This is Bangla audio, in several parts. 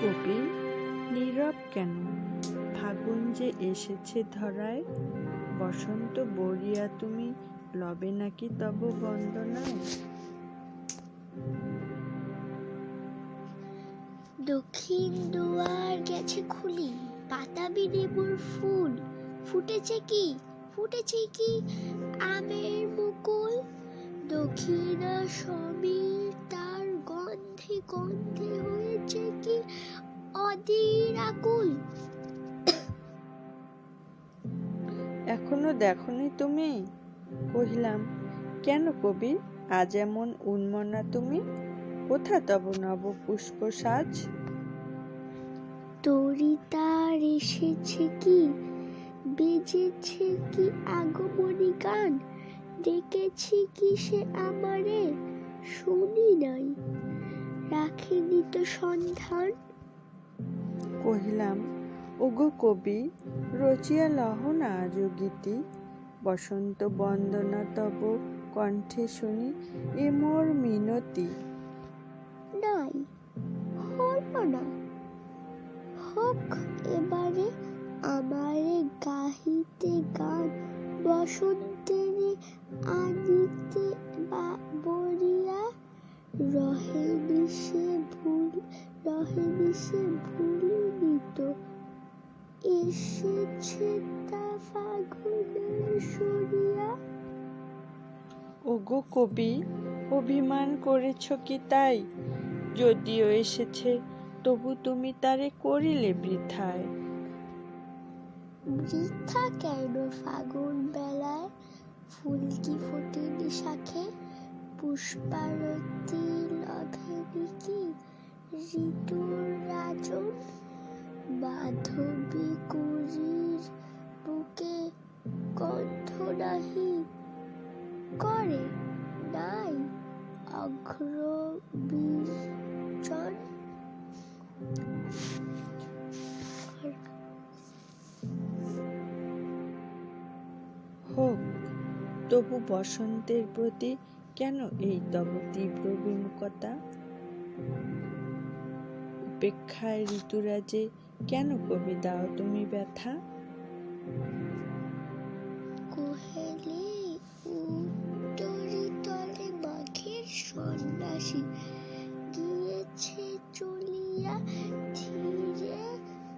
কবি নীরব কেন? ফাগুন যে এসেছে ধরায়, বসন্ত বরিয়া তুমি লবে নাকি তব বন্দনায়? দক্ষিণ দুয়ার গেছে খুলি পাতাবি লেবুর ফুল। ফুটেছে কি? ফুটেছে কি আমের মুকুল? দক্ষিণা সমীর তার গন্ধে গন্ধে অধীর আকুল এখনও দেখনি তুমি? কহিলাম কেন কবি? আজ এমন উন্মনা তুমি? কোথা তব নব পুষ্প সাজ? তরি তার এসেছে কি? বেজেছে কি আগমনী গান? ডেকেছি কি সে আমারে? শুনি নাই। রাখেনি তো সন্ধান? কহিলাম, ওগো কবি, রচিয়া লহ না আজ বসন্ত বন্দনা তব কণ্ঠে শুনি এ মোর মিনতি। নাই হলো না। হোক, এবারে আমারে গাহিতে গান, বসন্তের আনিতে বা বরিয়া রহে নিশে ভুল, রহে নিশে ভুলিনি ওগো কবি অভিমান করেছ কি তাই? যদিও এসেছে তবু তুমি তারে করিলে বৃথায়। বৃথা কেন ফাগুন বেলায়? ফুল কি ফোটেনি শাখে পুষ্পারতি লভেনি কি? ঋতুর রাজন মাধবী কুড়ির বুকে গন্ধ নাহি, করে নাই অগ্র বীর্যন হোক, তবু বসন্তের প্রতি কেন এই তব তীব্র বিমুখতা? উপেক্ষায় ঋতুরাজে কেন কবি দাও তুমি ব্যথা। কোহেলে উত্তরে তলে মাঘের সন্ন্যাসী গিয়েছে চলিয়া ধীরে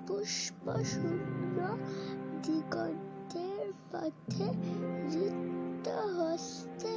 পুষ্প শূন্য দিগন্তের পথে রিক্ত হস্তে